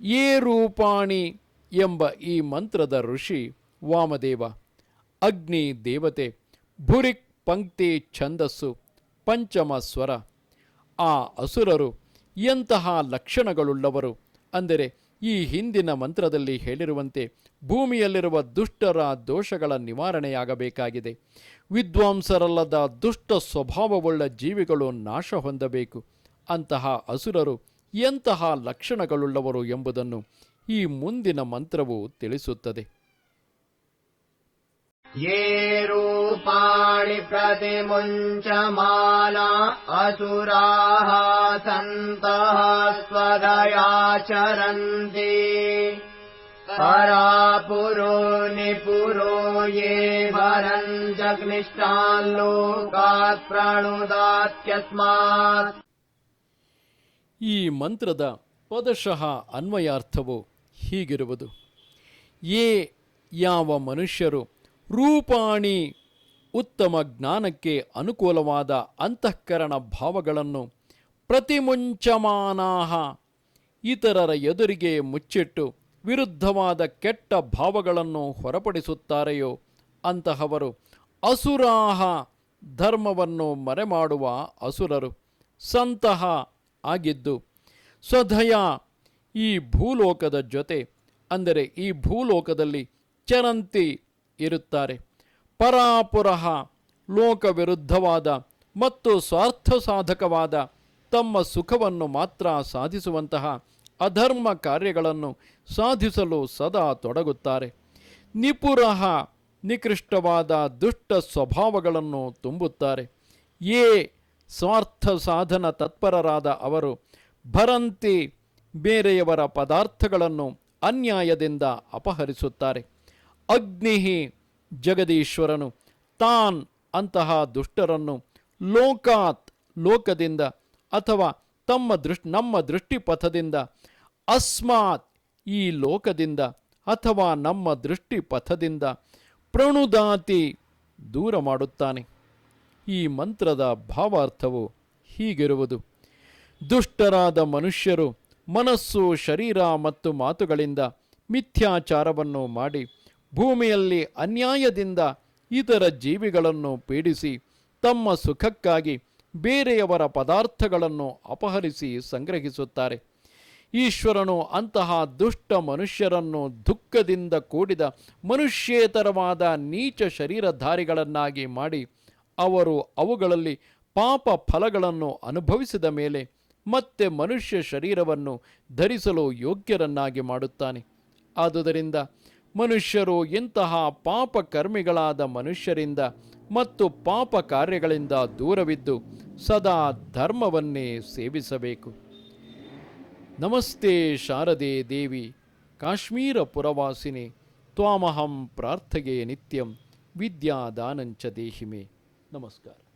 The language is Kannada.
ಏ ರೂಪಾಣಿ ಎಂಬ ಈ ಮಂತ್ರದ ಋಷಿ ವಾಮದೇವ, ಅಗ್ನಿ ದೇವತೆ, ಭುರಿಕ್ ಪಂಕ್ತಿ ಛಂದಸ್ಸು, ಪಂಚಮ ಸ್ವರ. ಆ ಅಸುರರು ಎಂತಹ ಲಕ್ಷಣಗಳುಳ್ಳವರು ಅಂದರೆ ಈ ಹಿಂದಿನ ಮಂತ್ರದಲ್ಲಿ ಹೇಳಿರುವಂತೆ ಭೂಮಿಯಲ್ಲಿರುವ ದುಷ್ಟರ ದೋಷಗಳ ನಿವಾರಣೆಯಾಗಬೇಕಾಗಿದೆ. ವಿದ್ವಾಂಸರಲ್ಲದ ದುಷ್ಟ ಸ್ವಭಾವವುಳ್ಳ ಜೀವಿಗಳು ನಾಶ ಹೊಂದಬೇಕು. ಅಂತಹ ಅಸುರರು ಎಂತಹ ಲಕ್ಷಣಗಳುಳ್ಳವರು ಎಂಬುದನ್ನು ಈ ಮುಂದಿನ ಮಂತ್ರವು ತಿಳಿಸುತ್ತದೆ ये रूपाणि प्रतिमुञ्चमाना असुराः सन्तः स्वदयाचरन्ति परापुरो निपुरो ये वरम् जग्निष्ठान् लोकात् प्रणुदात्यस्मात् ಈ ಮಂತ್ರದ ಪದಶಃ ಅನ್ವಯಾರ್ಥವು ಹೀಗಿರುವುದು. ಏ ಯಾವ ಮನುಷ್ಯರು ರೂಪಾಣಿ ಉತ್ತಮ ಜ್ಞಾನಕ್ಕೆ ಅನುಕೂಲವಾದ ಅಂತಃಕರಣ ಭಾವಗಳನ್ನು ಪ್ರತಿಮುಂಚಮಾನಾಹ ಇತರರ ಎದುರಿಗೆ ಮುಚ್ಚಿಟ್ಟು ವಿರುದ್ಧವಾದ ಕೆಟ್ಟ ಭಾವಗಳನ್ನು ಹೊರಪಡಿಸುತ್ತಾರೆಯೋ ಅಂತಹವರು ಅಸುರಾಹ ಧರ್ಮವನ್ನು ಮರೆಮಾಡುವ ಅಸುರರು. ಸಂತಹ ಆಗಿದ್ದು, ಸ್ವಧಯ ಈ ಭೂಲೋಕದ ಜೊತೆ, ಅಂದರೆ ಈ ಭೂಲೋಕದಲ್ಲಿ ಚರಂತಿ ಇರುತ್ತಾರೆ. ಪರಾಪುರಃ ಲೋಕ ವಿರುದ್ಧವಾದ ಮತ್ತು ಸ್ವಾರ್ಥ ಸಾಧಕವಾದ ತಮ್ಮ ಸುಖವನ್ನು ಮಾತ್ರ ಸಾಧಿಸುವಂತಹ ಅಧರ್ಮ ಕಾರ್ಯಗಳನ್ನು ಸಾಧಿಸಲು ಸದಾ ತೊಡಗುತ್ತಾರೆ. ನಿಪುರಃ ನಿಕೃಷ್ಟವಾದ ದುಷ್ಟ ಸ್ವಭಾವಗಳನ್ನು ತುಂಬುತ್ತಾರೆ. ಏ ಸ್ವಾರ್ಥ ಸಾಧನ ತತ್ಪರರಾದ ಅವರು ಭರಂತಿ ಬೇರೆಯವರ ಪದಾರ್ಥಗಳನ್ನು ಅನ್ಯಾಯದಿಂದ ಅಪಹರಿಸುತ್ತಾರೆ. ಅಗ್ನಿಹಿ ಜಗದೀಶ್ವರನು ತಾನ್ ಅಂತಹ ದುಷ್ಟರನ್ನು ಲೋಕಾತ್, ಲೋಕದಿಂದ ಅಥವಾ ತಮ್ಮ ದೃಷ್ ನಮ್ಮ ದೃಷ್ಟಿಪಥದಿಂದ, ಅಸ್ಮಾತ್ ಈ ಲೋಕದಿಂದ ಅಥವಾ ನಮ್ಮ ದೃಷ್ಟಿಪಥದಿಂದ ಪ್ರಣುದಾತಿ ದೂರ ಮಾಡುತ್ತಾನೆ. ಈ ಮಂತ್ರದ ಭಾವಾರ್ಥವು ಹೀಗಿರುವುದು. ದುಷ್ಟರಾದ ಮನುಷ್ಯರು ಮನಸ್ಸು, ಶರೀರ ಮತ್ತು ಮಾತುಗಳಿಂದ ಮಿಥ್ಯಾಚಾರವನ್ನು ಮಾಡಿ ಭೂಮಿಯಲ್ಲಿ ಅನ್ಯಾಯದಿಂದ ಇತರ ಜೀವಿಗಳನ್ನು ಪೀಡಿಸಿ ತಮ್ಮ ಸುಖಕ್ಕಾಗಿ ಬೇರೆಯವರ ಪದಾರ್ಥಗಳನ್ನು ಅಪಹರಿಸಿ ಸಂಗ್ರಹಿಸುತ್ತಾರೆ. ಈಶ್ವರನು ಅಂತಹ ದುಷ್ಟ ಮನುಷ್ಯರನ್ನು ದುಃಖದಿಂದ ಕೂಡಿದ ಮನುಷ್ಯೇತರವಾದ ನೀಚ ಶರೀರಧಾರಿಗಳನ್ನಾಗಿ ಮಾಡಿ ಅವರು ಅವುಗಳಲ್ಲಿ ಪಾಪ ಫಲಗಳನ್ನು ಅನುಭವಿಸಿದ ಮೇಲೆ ಮತ್ತೆ ಮನುಷ್ಯ ಶರೀರವನ್ನು ಧರಿಸಲು ಯೋಗ್ಯರನ್ನಾಗಿ ಮಾಡುತ್ತಾನೆ. ಆದುದರಿಂದ ಮನುಷ್ಯರು ಇಂತಹ ಪಾಪ ಕರ್ಮಿಗಳಾದ ಮನುಷ್ಯರಿಂದ ಮತ್ತು ಪಾಪ ಕಾರ್ಯಗಳಿಂದ ದೂರವಿದ್ದು ಸದಾ ಧರ್ಮವನ್ನೇ ಸೇವಿಸಬೇಕು. ನಮಸ್ತೆ ಶಾರದೆ ದೇವಿ, ಕಾಶ್ಮೀರ ಪುರವಾಸಿನಿ, ತ್ವಾಮಹಂ ಪ್ರಾರ್ಥಗೆ ನಿತ್ಯಂ, ವಿದ್ಯಾದಾನಂಚ ದೇಹಿಮೆ. Namaskar.